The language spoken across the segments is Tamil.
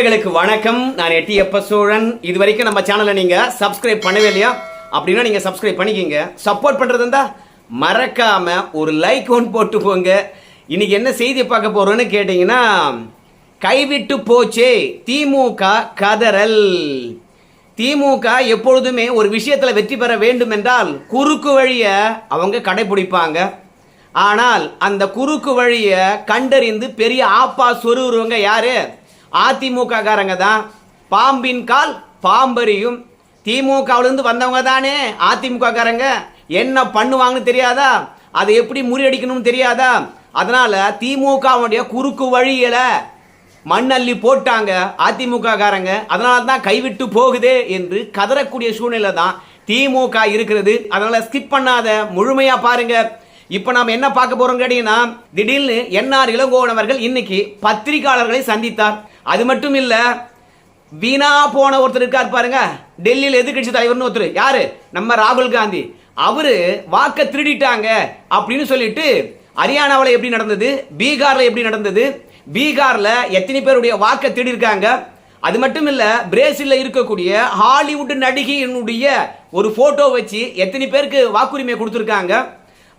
நண்பர்களுக்கு வணக்கம். நான் எட்டி எப்ப சோழன். இது வரைக்கும் நம்ம சேனலை நீங்க சப்ஸ்கிரைப் பண்ணவே இல்லையா? அப்படின்னா நீங்க சப்ஸ்கிரைப் பண்ணிக்கிங்க. சப்போர்ட் பண்றது இருந்தா மறக்காம ஒரு லைக் ஒன்று போட்டு போங்க இன்னைக்கு என்ன செய்தி பார்க்க போகிறோன்னு கேட்டீங்கன்னா கைவிட்டு போச்சே திமுக கதறல். திமுக எப்பொழுதுமே ஒரு விஷயத்தில் வெற்றி பெற வேண்டும் என்றால் குறுக்கு வழியை அவங்க கடைபிடிப்பாங்க. ஆனால் அந்த குறுக்கு வழியை கண்டறிந்து பெரிய ஆப்பா சொருவுறவங்க யாரு? அதிமுக காரங்க தான். பாம்பின் கால் பாம்பரியும் திமுகவிலிருந்து வந்தவங்க தானே அதிமுக காரங்க என்ன பண்ணுவாங்கன்னு தெரியாதா? அதை எப்படி முறியடிக்கணும்னு தெரியாதா? அதனால திமுகவுடைய குறுக்கு வழியில மண்ணள்ளி போட்டாங்க அதிமுக காரங்க அதனால தான் கைவிட்டு போகுதே என்று கதறக்கூடிய சூழ்நிலை தான் திமுக இருக்கிறது. அதனால ஸ்கிப் பண்ணாத. முழுமையா பாருங்க. இப்போ நாம் என்ன பார்க்க போறோம் கேட்டீங்கன்னா திடீர்னு என்ஆர் இளங்கோவன் அவர்கள் இன்னைக்கு பத்திரிகையாளர்களை சந்தித்தார். அது மட்டும் இல்ல வீணா போன ஒருத்தர் இருக்கார் பாருங்க டெல்லியில் எதிர்கட்சி தலைவர்னு ஒருத்தர். யாரு? நம்ம ராகுல் காந்தி. அவரு வாக்க திருடிட்டாங்க அப்படின்னு சொல்லிட்டு ஹரியானாவில் எப்படி நடந்தது? பீகார்ல எப்படி நடந்தது? பீகார்ல எத்தனை பேருடைய வாக்க திருடி இருக்காங்க அது மட்டும் இல்ல பிரேசில்ல இருக்கக்கூடிய ஹாலிவுட் நடிகையினுடைய ஒரு போட்டோ வச்சு எத்தனை பேருக்கு வாக்குரிமை கொடுத்துருக்காங்க?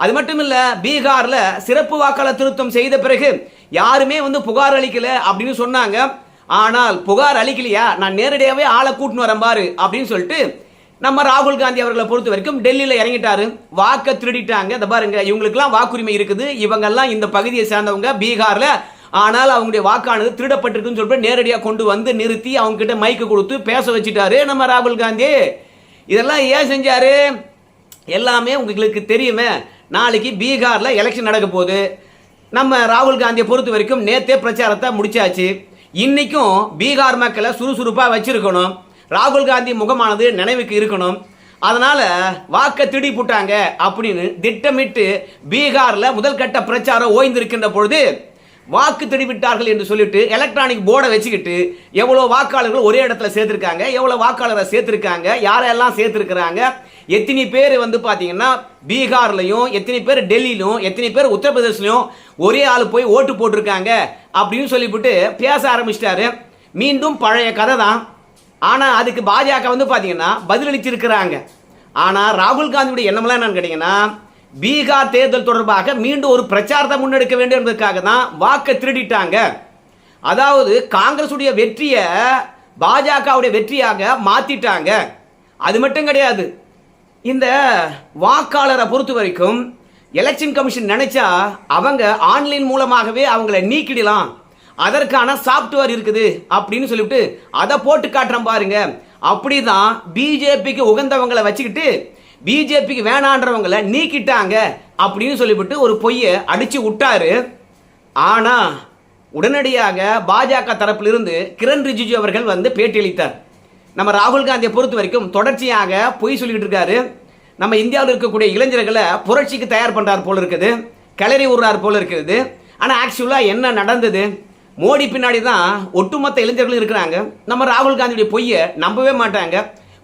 அது மட்டும் இல்ல பீகார்ல சிறப்பு வாக்காளர் திருத்தம் செய்த பிறகு யாருமே வந்து புகார் அளிக்கல அப்படின்னு சொன்னாங்க. ஆனால் புகார் அளிக்கலையா? நான் நேரடியாகவே ஆளை கூட்டின்னு வரேன் பாரு அப்படின்னு சொல்லிட்டு நம்ம ராகுல் காந்தி அவர்களை பொறுத்த வரைக்கும் டெல்லியில் இறங்கிட்டாரு. வாக்கை திருடிட்டாங்க. இந்த பாருங்க இவங்களுக்குலாம் வாக்குரிமை இருக்குது. இவங்கெல்லாம் இந்த பகுதியை சேர்ந்தவங்க பீகாரில். ஆனால் அவங்களுடைய வாக்கானது திருடப்பட்டிருக்குன்னு சொல்லிட்டு நேரடியாக கொண்டு வந்து நிறுத்தி அவங்க கிட்ட மைக்கு கொடுத்து பேச வச்சுட்டாரு நம்ம ராகுல் காந்தி. இதெல்லாம் ஏன் செஞ்சாரு? எல்லாமே உங்களுக்கு தெரியுமே. நாளைக்கு பீகாரில் எலெக்ஷன் நடக்க போகுது. நம்ம ராகுல் காந்தியை பொறுத்த வரைக்கும் நேத்தே பிரச்சாரத்தை முடிச்சாச்சு. இன்றைக்கும் பீகார் மக்களை சுறுசுறுப்பாக வச்சுருக்கணும். ராகுல் காந்தி முகமானது நினைவுக்கு இருக்கணும். அதனால் வாக்க திடி போட்டாங்க அப்படின்னு திட்டமிட்டு பீகாரில் முதல் கட்ட பிரச்சாரம் ஓய்ந்திருக்கின்ற பொழுது வாக்கு திடிவிட்டார்கள் என்று சொல்லிட்டு எலக்ட்ரானிக் போர்டை வச்சுக்கிட்டு எவ்வளோ வாக்காளர்கள் ஒரே இடத்துல சேர்த்துருக்காங்க எவ்வளோ வாக்காளரை சேர்த்துருக்காங்க யாரெல்லாம் சேர்த்துருக்குறாங்க எத்தனை பேர் வந்து பார்த்தீங்கன்னா பீகார்லையும் எத்தனை பேர் டெல்லியிலும் எத்தனை பேர் உத்தரப்பிரதேசலையும் ஒரே ஆள் போய் ஓட்டு போட்டிருக்காங்க அப்படின்னு சொல்லிவிட்டு பேச ஆரம்பிச்சிட்டாரு. மீண்டும் பழைய கதை தான் ஆனால் அதுக்கு பாஜக வந்து பார்த்தீங்கன்னா பதிலளிச்சிருக்கிறாங்க. ஆனால் ராகுல் காந்தியுடைய எண்ணம்லாம் என்னன்னு கேட்டிங்கன்னா பீகார் தேர்தல் தொடர்பாக மீண்டும் ஒரு பிரச்சாரத்தை முன்னெடுக்க வேண்டும் என்பதற்காக தான் வாக்கை திருடிட்டாங்க. அதாவது காங்கிரஸுடைய வெற்றியை பாஜகவுடைய வெற்றியாக மாற்றிட்டாங்க அது மட்டும் கிடையாது. இந்த வாக்காளரை பொறுத்த வரைக்கும் எலெக்ஷன் கமிஷன் நினைச்சா அவங்க ஆன்லைன் மூலமாகவே அவங்கள நீக்கிடலாம். அதற்கான சாப்ட்வேர் இருக்குது அப்படின்னு சொல்லிவிட்டு அதை போட்டு காட்டுறேன் பாருங்க. அப்படிதான் பிஜேபிக்கு உகந்தவங்களை வச்சுக்கிட்டு பிஜேபிக்கு வேணான்றவங்களை நீக்கிட்டாங்க அப்படின்னு சொல்லிவிட்டு ஒரு பொய்யை அடிச்சு விட்டாரு. ஆனால் உடனடியாக பாஜக தரப்பிலிருந்து கிரண் ரிஜிஜு அவர்கள் வந்து பேட்டியளித்தார் நம்ம ராகுல் காந்தியை பொறுத்த வரைக்கும் தொடர்ச்சியாக பொய் சொல்லிட்டு இருக்காரு. நம்ம இந்தியாவில் இருக்கக்கூடிய இளைஞர்களை புரட்சிக்கு தயார் பண்ணுறாரு போல இருக்குது. கிளறி விடுறாரு போல இருக்குது. ஆனால் ஆக்சுவலாக என்ன நடந்தது? மோடி பின்னாடி தான் ஒட்டுமொத்த இளைஞர்களும் இருக்கிறாங்க. நம்ம ராகுல் காந்தியுடைய பொய்யை நம்பவே மாட்டாங்க.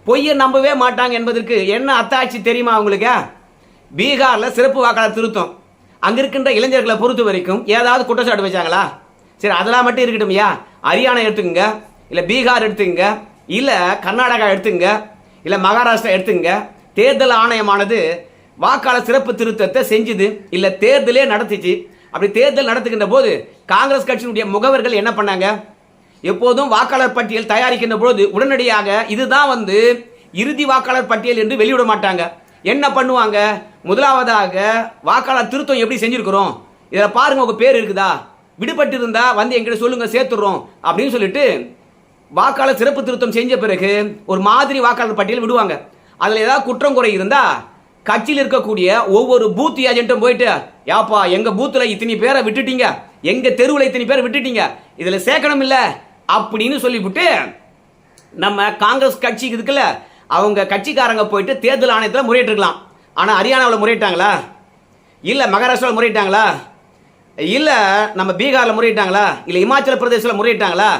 பொய்யை நம்பவே மாட்டாங்க என்பதற்கு என்ன அத்தாட்சி தெரியுமா அவங்களுக்கு? பீகாரில் சிறப்பு வாக்காளர் திருத்தம். அங்கே இருக்கின்ற இளைஞர்களை பொறுத்த வரைக்கும் ஏதாவது குற்றச்சாட்டு வச்சாங்களா? சரி அதெல்லாம் மட்டும் இருக்கட்டும்யா ஹரியானா எடுத்துக்கோங்க. இல்லை பீகார் எடுத்துக்கோங்க. இல்லை கர்நாடகா எடுத்துங்க இல்லை மகாராஷ்டிரா எடுத்துங்க. தேர்தல் ஆணையமானது வாக்காளர் சிறப்பு திருத்தத்தை செஞ்சுது. இல்லை தேர்தலே நடத்துச்சு. அப்படி தேர்தல் நடத்துகின்ற போது காங்கிரஸ் கட்சியினுடைய முகவர்கள் என்ன பண்ணாங்க? எப்போதும் வாக்காளர் பட்டியல் தயாரிக்கின்ற பொழுது உடனடியாக இதுதான் வந்து இறுதி வாக்காளர் பட்டியல் என்று வெளியிட மாட்டாங்க. என்ன பண்ணுவாங்க? முதலாவதாக வாக்காளர் திருத்தம் எப்படி செஞ்சுருக்கிறோம்? இதில் பாருங்க உங்கள் பேர் இருக்குதா? விடுபட்டு இருந்தால் வந்து எங்கிட்ட சொல்லுங்கள் சேர்த்துடுறோம் அப்படின்னு சொல்லிட்டு வாக்காளர் சிறப்பு திருத்தம் செஞ்ச பிறகு ஒரு மாதிரி வாக்காளர் பட்டியல் விடுவாங்க. அதில் ஏதாவது குற்றம் குறை இருந்தா கட்சியில் இருக்கக்கூடிய ஒவ்வொரு பூத் ஏஜென்ட்டும் போயிட்டு யாப்பா எங்க பூத்துல இத்தனை பேரை விட்டுட்டீங்க? எங்க தெருவில் இத்தனை பேரை விட்டுட்டீங்க? இதில் சேர்க்கணும் இல்லை? அப்படின்னு சொல்லிவிட்டு நம்ம காங்கிரஸ் கட்சிக்கு இருக்குல்ல அவங்க கட்சிக்காரங்க போயிட்டு தேர்தல் ஆணையத்தில் முறையிட்டிருக்கலாம். ஆனால் ஹரியானாவில் முறையிட்டாங்களா? இல்லை மகாராஷ்டிராவில் முறையிட்டாங்களா? இல்லை நம்ம பீகாரில் முறையிட்டாங்களா? இல்லை இமாச்சல பிரதேசில் முறையிட்டாங்களா?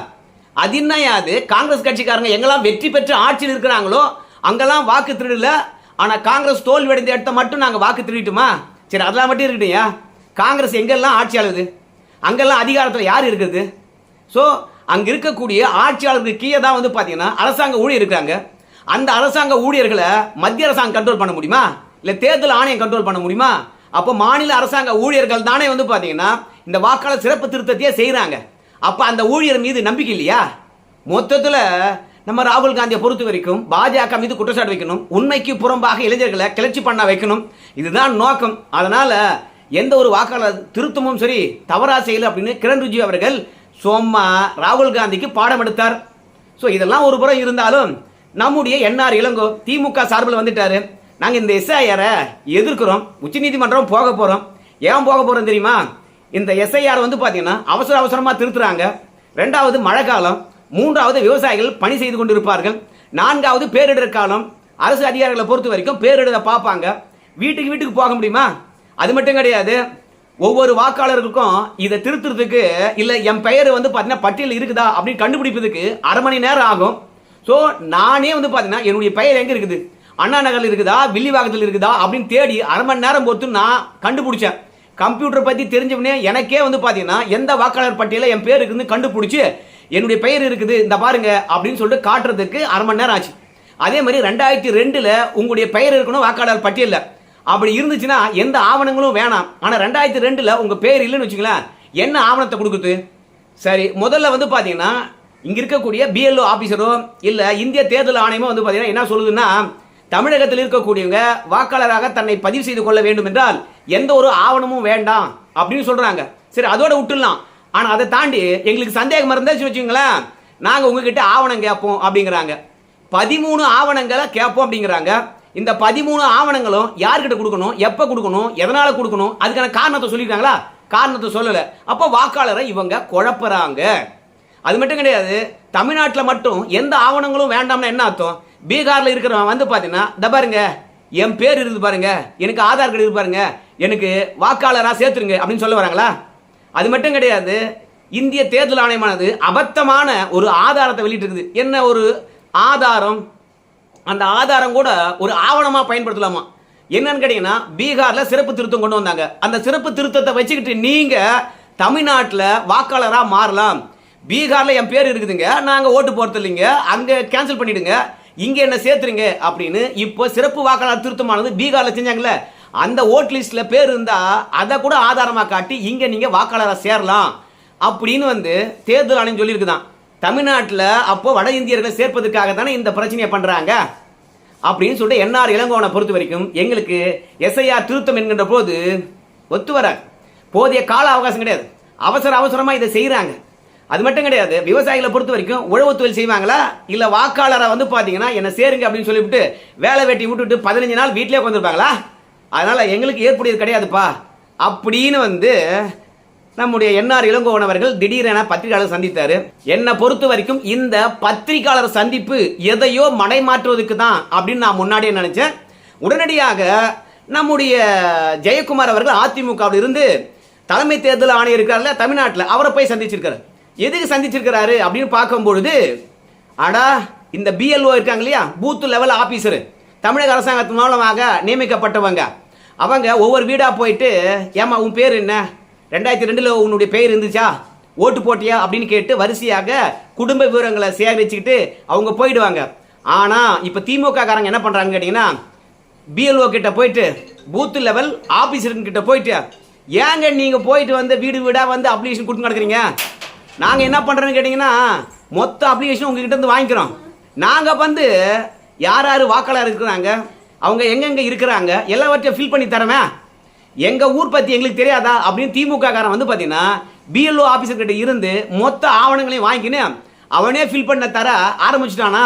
அது என்னையாது காங்கிரஸ் கட்சிக்காரங்க எங்கெல்லாம் வெற்றி பெற்று ஆட்சியில் இருக்கிறாங்களோ அங்கெல்லாம் வாக்கு திருடல. ஆனால் காங்கிரஸ் தோல்வி அடைந்த இடத்த மட்டும் நாங்கள் வாக்கு திருடிட்டுமா? சரி அதெல்லாம் மட்டும் இருக்கட்டும் காங்கிரஸ் எங்கெல்லாம் ஆட்சியாளது அங்கெல்லாம் அதிகாரத்தில் யார் இருக்குது ஸோ அங்கே இருக்கக்கூடிய ஆட்சியாளருக்கு கீழே தான் வந்து பார்த்தீங்கன்னா அரசாங்க ஊழியர் இருக்காங்க அந்த அரசாங்க ஊழியர்களை மத்திய அரசாங்கம் கண்ட்ரோல் பண்ண முடியுமா? இல்லை தேர்தல் ஆணையம் கண்ட்ரோல் பண்ண முடியுமா? அப்போ மாநில அரசாங்க ஊழியர்கள் தானே வந்து பார்த்தீங்கன்னா இந்த வாக்காளர் சிறப்பு திருத்தத்தையே செய்கிறாங்க அப்ப அந்த ஊழியர் மீது நம்பிக்கை இல்லையா? மொத்தத்துல நம்ம ராகுல் காந்தியை பொறுத்த வரைக்கும் பாஜக மீது குற்றச்சாட்டு வைக்கணும். உண்மைக்கு புறம்பாக இளைஞர்களை கிளர்ச்சி பண்ண வைக்கணும். இதுதான் நோக்கம். அதனால எந்த ஒரு வாக்காளர் திருத்தமும் சரி தவறா செய்யல அப்படின்னு கிரண் ரிஜிஜு அவர்கள் சும்மா ராகுல் காந்திக்கு பாடம் எடுத்தார். ஸோ இதெல்லாம் ஒரு புறம் இருந்தாலும் நம்முடைய என்ஆர் இளங்கோ திமுக சார்பில் வந்துட்டாரு. நாங்கள் இந்த எஸ்ஐஆரை எதிர்க்கிறோம். உச்சநீதிமன்றம் போக போகிறோம் ஏன் போக போகிறோம் தெரியுமா? இந்த எஸ்ஐஆர் வந்து பார்த்தீங்கன்னா அவசர அவசரமாக திருத்துறாங்க. ரெண்டாவது மழை காலம் மூன்றாவது விவசாயிகள் பணி செய்து கொண்டிருப்பார்கள் நான்காவது பேரிடர் காலம். அரசு அதிகாரிகளை பொறுத்த வரைக்கும் பேரிடரை பார்ப்பாங்க. வீட்டுக்கு வீட்டுக்கு போக முடியுமா? அது மட்டும் கிடையாது. ஒவ்வொரு வாக்காளருக்கும் இதை திருத்துறதுக்கு இல்லை என் பெயர் வந்து பார்த்தீங்கன்னா பட்டியல் இருக்குதா அப்படின்னு கண்டுபிடிப்பதுக்கு அரை மணி நேரம் ஆகும். ஸோ நானே வந்து பார்த்தீங்கன்னா என்னுடைய பெயர் எங்கே இருக்குது? அண்ணா நகரில் இருக்குதா? வில்லிவாக்கத்தில் இருக்குதா? அப்படின்னு தேடி அரை மணி நேரம் பொறுத்து நான் கண்டுபிடிச்சேன். கம்ப்யூட்டர் பற்றி தெரிஞ்சவனே எனக்கே வந்து பார்த்தீங்கன்னா எந்த வாக்காளர் பட்டியலில் என் பேர் இருக்குதுன்னு கண்டுபிடிச்சி என்னுடைய பெயர் இருக்குது இந்த பாருங்க அப்படின்னு சொல்லிட்டு காட்டுறதுக்கு அரை மணி நேரம் ஆச்சு. அதே மாதிரி ரெண்டாயிரத்தி ரெண்டில் உங்களுடைய பெயர் இருக்கணும் வாக்காளர் பட்டியலில். அப்படி இருந்துச்சுன்னா எந்த ஆவணங்களும் வேணாம். ஆனால் ரெண்டாயிரத்தி ரெண்டில் உங்கள் பேர் இல்லைன்னு வச்சுங்களேன் என்ன ஆவணத்தை கொடுக்குது சரி முதல்ல வந்து பார்த்தீங்கன்னா இங்கே இருக்கக்கூடிய பிஎல்ஓ ஆஃபீஸரோ இல்லை இந்திய தேர்தல் ஆணையமோ வந்து பார்த்தீங்கன்னா என்ன சொல்லுதுன்னா தமிழகத்தில் இருக்கக்கூடியவங்க வாக்காளராக தன்னை பதிவு செய்து கொள்ள வேண்டும் என்றால் எந்த ஒரு ஆவணமும் வேண்டாம் அப்படின்னு சொல்றாங்க. சரி அதோட விட்டுலாம் ஆனா அதை தாண்டி எங்களுக்கு சந்தேகம் இருந்தாச்சு வச்சுங்களேன் நாங்க உங்ககிட்ட ஆவணம் கேட்போம் அப்படிங்கிறாங்க. பதிமூணு ஆவணங்களை கேட்போம் அப்படிங்கிறாங்க. இந்த பதிமூணு ஆவணங்களும் யார்கிட்ட கொடுக்கணும்? எப்ப கொடுக்கணும்? எதனால கொடுக்கணும்? அதுக்கான காரணத்தை சொல்லியிருக்காங்களா? காரணத்தை சொல்லல. அப்போ வாக்காளரை இவங்க குழப்புறாங்க. அது மட்டும் கிடையாது தமிழ்நாட்டில் மட்டும் எந்த ஆவணங்களும் வேண்டாம்னு என்ன அர்த்தம்? பீகாரில் இருக்கிறவன் வந்து பார்த்தீங்கன்னா இந்த பாருங்க என் பேர் இருக்குது பாருங்க எனக்கு ஆதார் கார்டு இருக்கு பாருங்க எனக்கு வாக்காளராக சேர்த்துருங்க அப்படின்னு சொல்ல வராங்களா? அது மட்டும் கிடையாது இந்திய தேர்தல் ஆணையமானது அபத்தமான ஒரு ஆதாரத்தை வெளியிட்டிருக்குது. என்ன ஒரு ஆதாரம்? அந்த ஆதாரம் கூட ஒரு ஆவணமாக பயன்படுத்தலாமா? என்னன்னு கேட்டீங்கன்னா பீகாரில் சிறப்பு திருத்தம் கொண்டு வந்தாங்க. அந்த சிறப்பு திருத்தத்தை வச்சுக்கிட்டு நீங்கள் தமிழ்நாட்டில் வாக்காளராக மாறலாம். பீகாரில் என் பேர் இருக்குதுங்க நாங்கள் ஓட்டு போகிறது இல்லைங்க அங்கே கேன்சல் பண்ணிவிடுங்க இங்கே என்ன சேர்த்துருங்க அப்படின்னு இப்போ சிறப்பு வாக்காளர் திருத்தமானது பீகாரில் செஞ்சாங்கல்ல. அந்த ஓட் லிஸ்ட்ல பேர் இருந்தா அதை கூட ஆதாரமா காட்டி இங்க நீங்க வாக்காளராக சேரலாம் அப்படின்னு வந்து தேர்தல் ஆணையம் சொல்லியிருக்குதான். தமிழ்நாட்டில் அப்போ வட இந்தியர்களை சேர்ப்பதற்காக தானே இந்த பிரச்சனையை பண்றாங்க? அப்படின்னு சொல்லிட்டு என்ஆர் இளங்கோவனை பொறுத்த வரைக்கும் எங்களுக்கு எஸ்ஐஆர் திருத்தம் என்கின்ற போது ஒத்து வராது. போதிய கால அவகாசம் கிடையாது. அவசர அவசரமா இதை செய்கிறாங்க அது மட்டும் கிடையாது விவசாயிகளை பொறுத்த வரைக்கும் உழவு தொழில் செய்வாங்களா? இல்ல வாக்காளரை வந்து பாத்தீங்கன்னா என்ன சேருங்க அப்படின்னு சொல்லிவிட்டு வேலை வெட்டி விட்டுட்டு பதினஞ்சு நாள் வீட்டிலே உட்காந்துருப்பாங்களா அதனால எங்களுக்கு ஏற்புடையது கிடையாதுப்பா. அப்படின்னு வந்து நம்முடைய என்ஆர் இளங்கோவன் அவர்கள் திடீரென பத்திரிகையாளர் சந்தித்தார். என்னை பொறுத்த வரைக்கும் இந்த பத்திரிகையாளர் சந்திப்பு எதையோ மடைமாற்றுவதற்கு தான் அப்படின்னு நான் முன்னாடியே நினைச்சேன். உடனடியாக நம்முடைய ஜெயக்குமார் அவர்கள் அதிமுகவில் இருந்து தலைமை தேர்தல் ஆணையர் இருக்கார்ல தமிழ்நாட்டில் அவரை போய் சந்திச்சிருக்காரு. எதுக்கு சந்திச்சிருக்கிறாரு அப்படின்னு பார்க்கும்பொழுது அடா இந்த பிஎல்ஓ இருக்காங்க இல்லையா? பூத் லெவல் ஆஃபீஸர் தமிழக அரசாங்கத்தின் மூலமாக நியமிக்கப்பட்டவங்க. அவங்க ஒவ்வொரு வீடாக போயிட்டு ஏமா உன் பேர் என்ன? ரெண்டாயிரத்தி ரெண்டில் உன்னுடைய பேர் இருந்துச்சா? ஓட்டு போட்டியா? அப்படின்னு கேட்டு வரிசையாக குடும்ப விவரங்களை சேகரிச்சுக்கிட்டு அவங்க போயிடுவாங்க. ஆனால் இப்போ திமுக காரங்க என்ன பண்ணுறாங்க கேட்டிங்கன்னா பிஎல்ஓ கிட்ட போயிட்டு பூத் லெவல் ஆபீசர் போயிட்டு ஏங்க நீங்கள் போயிட்டு வந்து வீடு வீடாக வந்து அப்ளிகேஷன் கொடுத்து நடக்கிறீங்க நாங்கள் என்ன பண்ணுறோன்னு கேட்டிங்கன்னா மொத்த அப்ளிகேஷன் உங்ககிட்ட இருந்து வாங்கிக்கிறோம். நாங்கள் வந்து யார் யார் வாக்காளர் இருக்கிறாங்க அவங்க எங்கெங்கே இருக்கிறாங்க எல்லாவற்றையும் ஃபில் பண்ணி தரமே. எங்கள் ஊர் பற்றி எங்களுக்கு தெரியாதா அப்படின்னு திமுக காரன் வந்து பார்த்தீங்கன்னா பிஎல்ஓ ஆஃபீஸர்கிட்ட இருந்து மொத்த ஆவணங்களையும் வாங்கிக்கின்னு அவனே ஃபில் பண்ண தர ஆரம்பிச்சிட்டானா.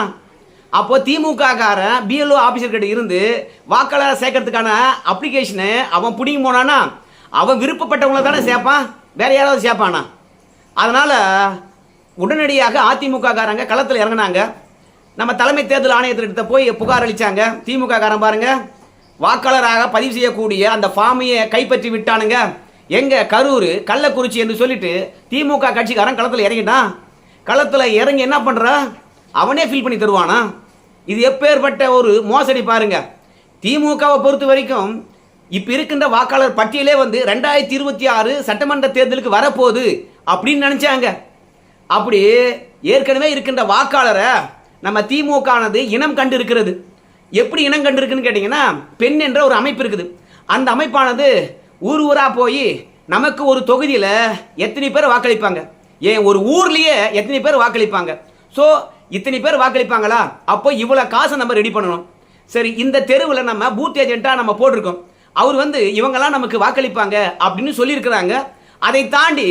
அப்போ திமுக காரன் பிஎல்ஓ ஆஃபீஸர்கிட்ட இருந்து வாக்காளரை சேர்க்கறதுக்கான அப்ளிகேஷனு அவன் பிடிங்கி போனானா அவன் விருப்பப்பட்டவங்கள தானே சேர்ப்பான்? வேற யாராவது சேர்ப்பானா? அதனால் உடனடியாக அதிமுக காரங்க களத்தில் இறங்குனாங்க. நம்ம தலைமை தேர்தல் ஆணையத்திட்ட போய் புகார் அளித்தாங்க திமுக காரன் பாருங்க வாக்காளராக பதிவு செய்யக்கூடிய அந்த ஃபார்மையை கைப்பற்றி விட்டானுங்க. எங்கே கரூர் கள்ளக்குறிச்சி என்று சொல்லிட்டு திமுக கட்சிக்காரன் களத்தில் இறங்கிட்டான் களத்தில் இறங்கி என்ன பண்றான் அவனே ஃபில் பண்ணி தருவானா? இது எப்பேற்பட்ட ஒரு மோசடி பாருங்க. திமுகவை பொறுத்த வரைக்கும் இப்போ இருக்கின்ற வாக்காளர் பட்டியலே வந்து ரெண்டாயிரத்தி இருபத்தி ஆறு சட்டமன்ற தேர்தலுக்கு வரப்போகுது. அப்படின்னு நினச்சாங்க. அப்படி ஏற்கனவே இருக்கின்ற வாக்காளரை நம்ம திமுகனது இனம் கண்டு இருக்கிறது எப்படி இனம் கண்டு இருக்குன்னு கேட்டிங்கன்னா பெண் என்ற ஒரு அமைப்பு இருக்குது. அந்த அமைப்பானது ஊர் ஊராக போய் நமக்கு ஒரு தொகுதியில் எத்தனை பேர் வாக்களிப்பாங்க? ஏன் ஒரு ஊர்லேயே எத்தனை பேர் வாக்களிப்பாங்க? ஸோ இத்தனை பேர் வாக்களிப்பாங்களா? அப்போ இவ்வளோ காசை நம்ம ரெடி பண்ணணும். சரி இந்த தெருவில் நம்ம பூத் ஏஜென்ட்டாக நம்ம போட்டிருக்கோம். அவர் வந்து இவங்கெல்லாம் நமக்கு வாக்களிப்பாங்க அப்படின்னு சொல்லியிருக்கிறாங்க. அதை தாண்டி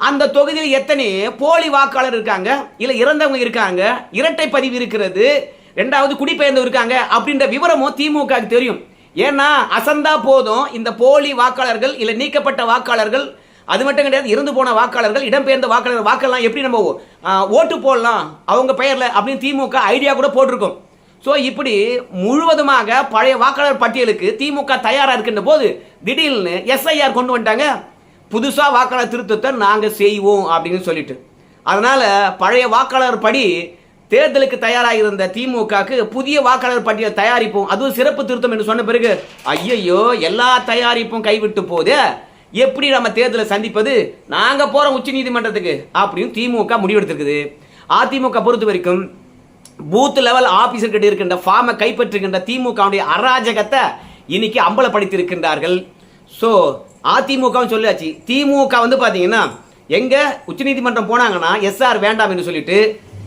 அந்த தொகுதியில் எத்தனை போலி வாக்காளர் இருக்காங்க? இல்லை இறந்தவங்க இருக்காங்க? இரட்டை பதிவு இருக்கிறது. ரெண்டாவது குடிபெயர்ந்து இருக்காங்க அப்படின்ற விவரமும் திமுக தெரியும். ஏன்னா அசந்தா போதும் இந்த போலி வாக்காளர்கள் இல்லை நீக்கப்பட்ட வாக்காளர்கள் அது மட்டும் கிடையாது இறந்து போன வாக்காளர்கள் இடம்பெயர்ந்த வாக்காளர் வாக்கெல்லாம் எப்படி நம்ம ஓட்டு போடலாம்? அவங்க பெயரில் அப்படின்னு திமுக ஐடியா கூட போட்டிருக்கோம். ஸோ இப்படி முழுவதுமாக பழைய வாக்காளர் பட்டியலுக்கு திமுக தயாராக இருக்கின்ற போது திடீர்னு எஸ்ஐஆர் கொண்டு வந்துட்டாங்க. புதுசாக வாக்காளர் திருத்தத்தை நாங்கள் செய்வோம் அப்படின்னு சொல்லிட்டு. அதனால் பழைய வாக்காளர் படி தேர்தலுக்கு தயாராக இருந்த திமுகக்கு புதிய வாக்காளர் பட்டியல் தயாரிப்போம். அதுவும் சிறப்பு திருத்தம் என்று சொன்ன பிறகு ஐயையோ எல்லா தயாரிப்பும் கைவிட்டு போதே எப்படி நம்ம தேர்தலை சந்திப்பது? நாங்கள் போகிறோம் உச்ச நீதிமன்றத்துக்கு அப்படின்னு திமுக முடிவெடுத்திருக்குது. அதிமுக பொறுத்த வரைக்கும் பூத் லெவல் ஆபீசர் கிட்ட இருக்கின்ற ஃபார்மை கைப்பற்றுகின்ற திமுகவுடைய அராஜகத்தை இன்னைக்கு அம்பலப்படுத்தி ஸோ அதிமுகவும் சொல்லியாச்சு. திமுக வந்து பார்த்தீங்கன்னா எங்கே உச்சநீதிமன்றம் போனாங்கன்னா எஸ்ஆர் வேண்டாம் என்று சொல்லிட்டு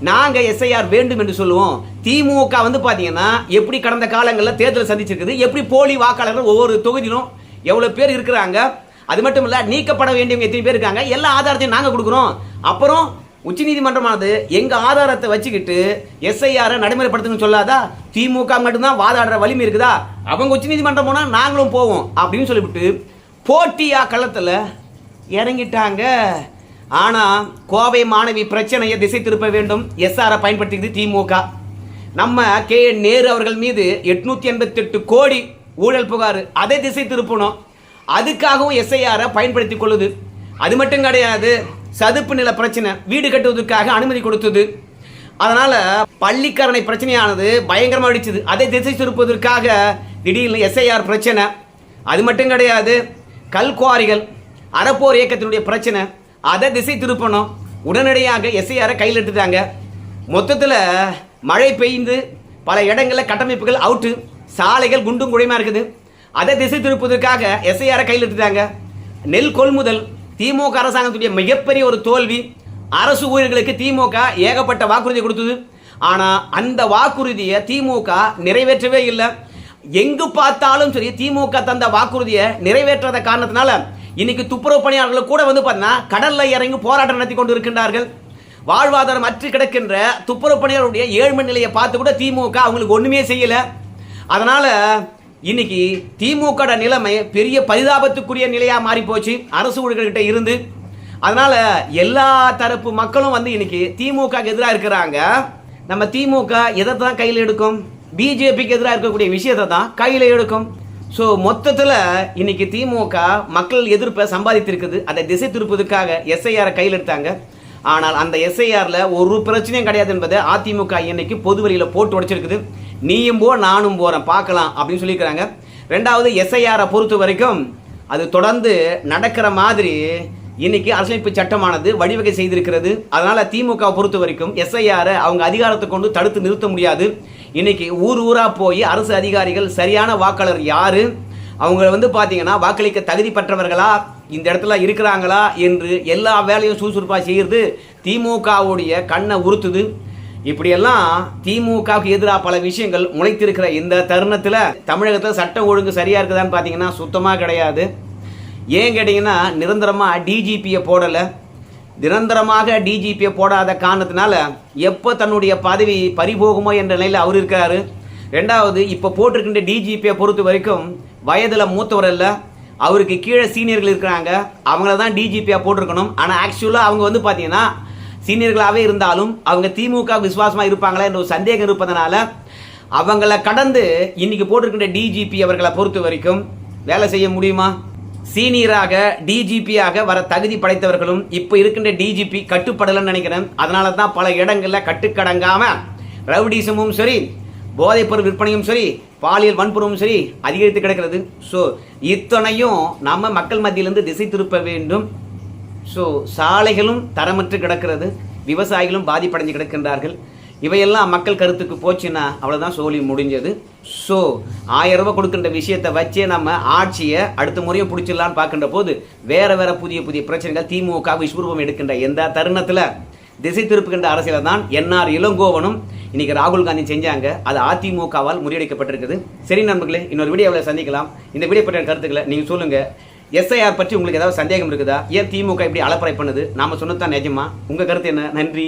நாங்கள் எஸ்ஐஆர் வேண்டும் என்று சொல்லுவோம். திமுக வந்து பார்த்தீங்கன்னா எப்படி கடந்த காலங்களில் தேர்தல் சந்திச்சிருக்குது எப்படி போலி வாக்காளர்கள் ஒவ்வொரு தொகுதியிலும் எவ்வளோ பேர் இருக்கிறாங்க அது மட்டும் இல்லை நீக்கப்பட வேண்டியவங்க எத்தனை பேர் இருக்காங்க எல்லா ஆதாரத்தையும் நாங்கள் கொடுக்குறோம். அப்புறம் உச்சநீதிமன்றமானது எங்கள் ஆதாரத்தை வச்சுக்கிட்டு எஸ்ஐஆரை நடைமுறைப்படுத்துன்னு சொல்லாதா? திமுக மட்டும்தான் வாதாடுற வலிமை இருக்குதா? அவங்க உச்சநீதிமன்றம் போனால் நாங்களும் போவோம் அப்படின்னு சொல்லிவிட்டு போட்டியா களத்தில் இறங்கிட்டாங்க. ஆனால் கோவை மாணவி பிரச்சனையை திசை திருப்ப வேண்டும். எஸ்ஆரை பயன்படுத்திக்கிது திமுக நம்ம கே என் நேரு அவர்கள் மீது எட்நூற்றி எண்பத்தெட்டு கோடி ஊழல் புகார். அதை திசை திருப்பணும். அதுக்காகவும் எஸ்ஐஆரை பயன்படுத்தி கொள்ளுது. அது மட்டும் கிடையாது சதுப்பு நில பிரச்சனை வீடு கட்டுவதற்காக அனுமதி கொடுத்தது. அதனால் பள்ளிக்கரணை பிரச்சனையானது பயங்கரமாக அடிச்சது அதை திசை திருப்பதற்காக திடீர்னு எஸ்ஐஆர் பிரச்சனை. அது மட்டும் கிடையாது கல்குவாரிகள் அறப்போர் இயக்கத்தினுடைய பிரச்சனை அதை திசை திருப்பணும். உடனடியாக எஸ்ஐஆரை கையில் எடுத்துட்டாங்க. மொத்தத்தில் மழை பெய்ந்து பல இடங்களில் கட்டமைப்புகள் அவுட்டு சாலைகள் குண்டும் குழியுமா இருக்குது. அதை திசை திருப்பதற்காக எஸ்ஐஆரை கையில் எடுத்துட்டாங்க. நெல் கொள்முதல் திமுக அரசாங்கத்துடைய மிகப்பெரிய ஒரு தோல்வி. அரசு ஊழியர்களுக்கு திமுக ஏகப்பட்ட வாக்குறுதி கொடுத்தது. ஆனால் அந்த வாக்குறுதியை திமுக நிறைவேற்றவே இல்லை. எங்கு பார்த்தாலும் சரி திமுக தந்த வாக்குறுதியை நிறைவேற்றாத காரணத்தினால இன்னைக்கு துப்புரவு பணியாளர்கள் கூட வந்து பார்த்தீங்கன்னா கடல்ல இறங்கி போராட்டம் நடத்தி கொண்டு இருக்கின்றார்கள் வாழ்வாதாரம் அற்று கிடக்கின்ற துப்புரவு பணியாளருடைய ஏழ்மை நிலையை பார்த்து கூட திமுக அவங்களுக்கு ஒண்ணுமே செய்யல. அதனால இன்னைக்கு திமுக நிலைமை பெரிய பரிதாபத்துக்குரிய நிலையா மாறி போச்சு அரசு ஊழியர்கள்கிட்ட இருந்து. அதனால எல்லா தரப்பு மக்களும் வந்து இன்னைக்கு திமுக எதிராக இருக்கிறாங்க. நம்ம திமுக எதை தான் கையில் எடுக்கும்? பிஜேபிக்கு எதிராக இருக்கக்கூடிய விஷயத்தை தான் கையில் எடுக்கும். ஸோ மொத்தத்தில் இன்னைக்கு திமுக மக்கள் எதிர்ப்பை சம்பாதித்திருக்குது. அதை திசை திருப்பதுக்காக எஸ்ஐஆரை கையில் எடுத்தாங்க. ஆனால் அந்த எஸ்ஐஆரில் ஒரு பிரச்சனையும் கிடையாது என்பதை அதிமுக இன்னைக்கு பொது வழியில் போட்டு உடைச்சிருக்குது. நீயும் போ நானும் போகிறேன் பார்க்கலாம் அப்படின்னு சொல்லியிருக்கிறாங்க. ரெண்டாவது எஸ்ஐஆரை பொறுத்த வரைக்கும் அது தொடர்ந்து நடக்கிற மாதிரி இன்னைக்கு அரசியலமைப்பு சட்டமானது வழிவகை செய்திருக்கிறது. அதனால் திமுக பொறுத்த வரைக்கும் எஸ்ஐஆரை அவங்க அதிகாரத்தை கொண்டு தடுத்து நிறுத்த முடியாது. இன்னைக்கு ஊர் ஊராக போய் அரசு அதிகாரிகள் சரியான வாக்காளர் யார்? அவங்க வந்து பார்த்தீங்கன்னா வாக்களிக்க தகுதி பெற்றவர்களா? இந்த இடத்துல இருக்கிறாங்களா? என்று எல்லா வேலையும் சுறுசுறுப்பாக செய்கிறது திமுகவுடைய கண்ணை உறுத்துது. இப்படியெல்லாம் திமுகவுக்கு எதிராக பல விஷயங்கள் முளைத்திருக்கிற இந்த தருணத்தில் தமிழகத்தில் சட்டம் ஒழுங்கு சரியாக இருக்குதான்னு பார்த்தீங்கன்னா சுத்தமாக கிடையாது. ஏன் கேட்டிங்கன்னா நிரந்தரமாக டிஜிபியை போடலை. நிரந்தரமாக டிஜிபியை போடாத காரணத்தினால எப்போ தன்னுடைய பதவி பறிபோகுமோ என்ற நிலையில் அவர் இருக்கிறாரு. ரெண்டாவது இப்போ போட்டிருக்கின்ற டிஜிபியை பொறுத்த வரைக்கும் வயதில் மூத்தவர் இல்லை அவருக்கு கீழே சீனியர்கள் இருக்கிறாங்க. அவங்கள தான் டிஜிபியாக போட்டிருக்கணும். ஆனால் ஆக்சுவலாக அவங்க வந்து பார்த்தீங்கன்னா சீனியர்களாகவே இருந்தாலும் அவங்க திமுக விசுவாசமாக இருப்பாங்களா என்ற ஒரு சந்தேகம் இருப்பதனால அவங்கள கடந்து இன்னைக்கு போட்டிருக்கின்ற டிஜிபி அவர்களை பொறுத்த வரைக்கும் வேலை செய்ய முடியுமா? சீனியராக டிஜிபியாக வர தகுதி படைத்தவர்களும் இப்போ இருக்கின்ற டிஜிபி கட்டுப்படலைன்னு நினைக்கிறேன். அதனால தான் பல இடங்களில் கட்டுக்கடங்காம ரவுடிசமும் சரி போதைப்பொருள் விற்பனையும் சரி பாலியல் வன்புறமும் சரி அதிகரித்து கிடக்கிறது. ஸோ இத்தனையும் நம்ம மக்கள் மத்தியிலிருந்து திசை திருப்ப வேண்டும். ஸோ சாலைகளும் தரமற்று கிடக்கிறது. விவசாயிகளும் பாதிப்படைஞ்சு கிடக்கின்றார்கள். இவையெல்லாம் மக்கள் கருத்துக்கு போச்சுன்னா அவ்வளோதான் சோழி முடிஞ்சது. ஸோ ஆயிரம் ரூபாய் கொடுக்கின்ற விஷயத்தை வச்சே நம்ம ஆட்சியை அடுத்த முறையும் பிடிச்சிடலான்னு பார்க்கின்ற போது வேற வேற புதிய புதிய பிரச்சனைகள் திமுக விஸ்வரூபம் எடுக்கின்ற எந்த தருணத்தில் திசை திருப்புகின்ற அரசியலை தான் என்ஆர் இளங்கோவனும் இன்னைக்கு ராகுல் காந்தி செஞ்சாங்க. அது அதிமுகவால் முறியடிக்கப்பட்டிருக்குது. சரி நண்பர்களே இன்னொரு வீடியோவில் சந்திக்கலாம். இந்த வீடியோ பற்றிய கருத்துக்களை நீங்கள் சொல்லுங்கள் எஸ்ஐஆர் பற்றி உங்களுக்கு ஏதாவது சந்தேகம் இருக்குதா? ஏன் திமுக இப்படி அலப்பறை பண்ணுது? நாம சொன்னதான் நிஜமா? உங்கள் கருத்து என்ன? நன்றி.